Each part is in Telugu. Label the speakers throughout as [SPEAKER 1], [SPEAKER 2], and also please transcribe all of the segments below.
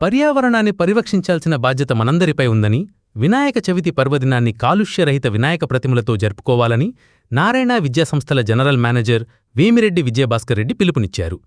[SPEAKER 1] పర్యావరణాన్ని పరిరక్షించాల్సిన బాధ్యత మనందరిపై ఉందని వినాయక చవితి పర్వదినాన్ని కాలుష్యరహిత వినాయక ప్రతిమలతో జరుపుకోవాలని నారాయణ విద్యాసంస్థల జనరల్ మేనేజర్ వేమిరెడ్డి విజయభాస్కర్ రెడ్డి పిలుపునిచ్చారు.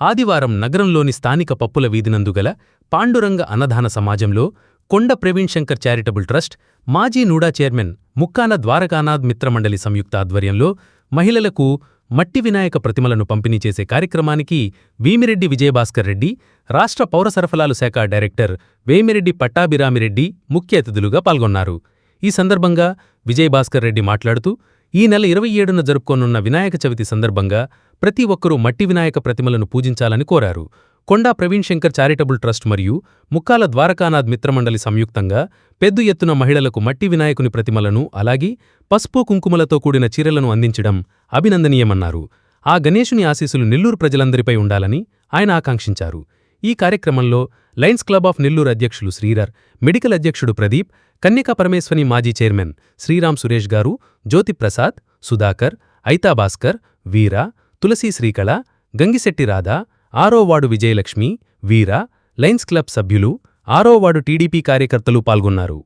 [SPEAKER 1] ఆదివారం నగరంలోని స్థానిక పప్పుల వీధినందుగల పాండురంగ అన్నదాన సమాజంలో కొండ ప్రవీణ్ శంకర్ చారిటబుల్ ట్రస్ట్ మాజీ నూడా చైర్మన్ ముక్కాన ద్వారకానాథ్ మిత్రమండలి సంయుక్త ఆధ్వర్యంలో మహిళలకు మట్టి వినాయక ప్రతిమలను పంపిణీ చేసే కార్యక్రమానికి వీమిరెడ్డి విజయభాస్కర్ రెడ్డి రాష్ట్ర పౌర సరఫరాలు శాఖ డైరెక్టర్ వేమిరెడ్డి పట్టాభిరామిరెడ్డి ముఖ్య అతిథులుగా పాల్గొన్నారు. ఈ సందర్భంగా విజయభాస్కర్ రెడ్డి మాట్లాడుతూ ఈ నెల ఇరవై ఏడున జరుపుకోనున్న వినాయక చవితి సందర్భంగా ప్రతి ఒక్కరూ మట్టి వినాయక ప్రతిమలను పూజించాలని కోరారు. కొండా ప్రవీణ్ శంకర్ చారిటబుల్ ట్రస్ట్ మరియు ముక్కాల ద్వారకానాథ్ మిత్రమండలి సంయుక్తంగా పెద్ద ఎత్తున మహిళలకు మట్టి వినాయకుని ప్రతిమలను అలాగే పసుపు కుంకుమలతో కూడిన చీరలను అందించడం అభినందనీయమన్నారు. ఆ గణేశుని ఆశీస్సులు నెల్లూరు ప్రజలందరిపై ఉండాలని ఆయన ఆకాంక్షించారు. ఈ కార్యక్రమంలో లయన్స్ క్లబ్ ఆఫ్ నెల్లూరు అధ్యక్షులు శ్రీరర్ మెడికల్ అధ్యక్షుడు ప్రదీప్ కన్యకా పరమేశ్వని మాజీ చైర్మన్ శ్రీరామ్ సురేష్ గారు జ్యోతిప్రసాద్ సుధాకర్ ఐతాభాస్కర్ వీరా వీర తులసీ శ్రీకళ గంగిశెట్టి రాధా ఆరోవాడు విజయలక్ష్మి వీర లయన్స్ క్లబ్ సభ్యులు ఆరోవాడు టీడీపీ కార్యకర్తలు పాల్గొన్నారు.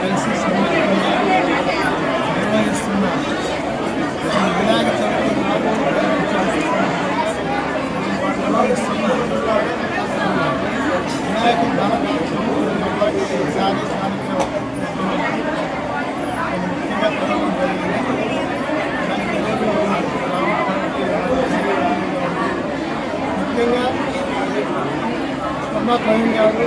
[SPEAKER 2] కలిసి సంయుక్తంగా నిర్వహిస్తున్న ఈ వినాయక చవితి నిర్వహిస్తున్న వినాయక దాన ఈసారి స్థానిక ముఖ్యంగా తెలవడం జరిగింది దానికి ఈరోజు ముఖ్యంగా అమ్మ ప్రవీణ్ గారు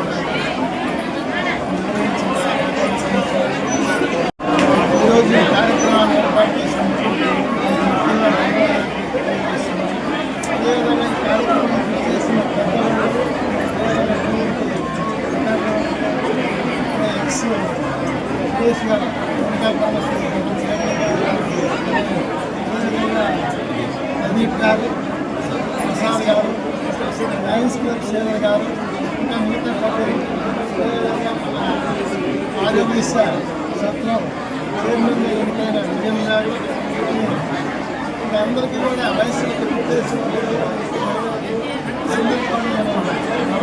[SPEAKER 2] ప్రదీప్ గారు ప్రసాద్ గారు లయన్స్ క్లబ్ సేవర్ గారు ఇంకా మిగతా పెద్దలు అదేవిధంగా మన ఆరోగ్యశ సత్రం చైర్మన్ ఎన్నికైన విజయం గారు వీళ్ళందరికీ కూడా వయసులకు ఉద్దేశం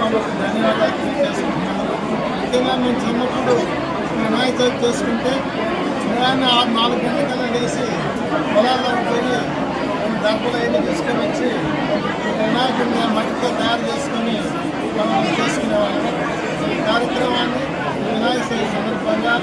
[SPEAKER 2] అందరికీ ధన్యవాదాలు తెలియజేసుకుంటున్నాను ముఖ్యంగా మేము చిన్నప్పుడు వినాయక చవితి చేసుకుంటే ఉదయాన్నే ఆరు నాలుగు గంటల లేచి పొలాల్లో పోయి డబ్బులు అవన్నీ తీసుకొని వచ్చి వినాయకుడిని మట్టితో తయారు చేసుకొని మనం చేసుకునేవాళ్ళం. ఈ కార్యక్రమాన్ని వినాయక చవితి సందర్భంగా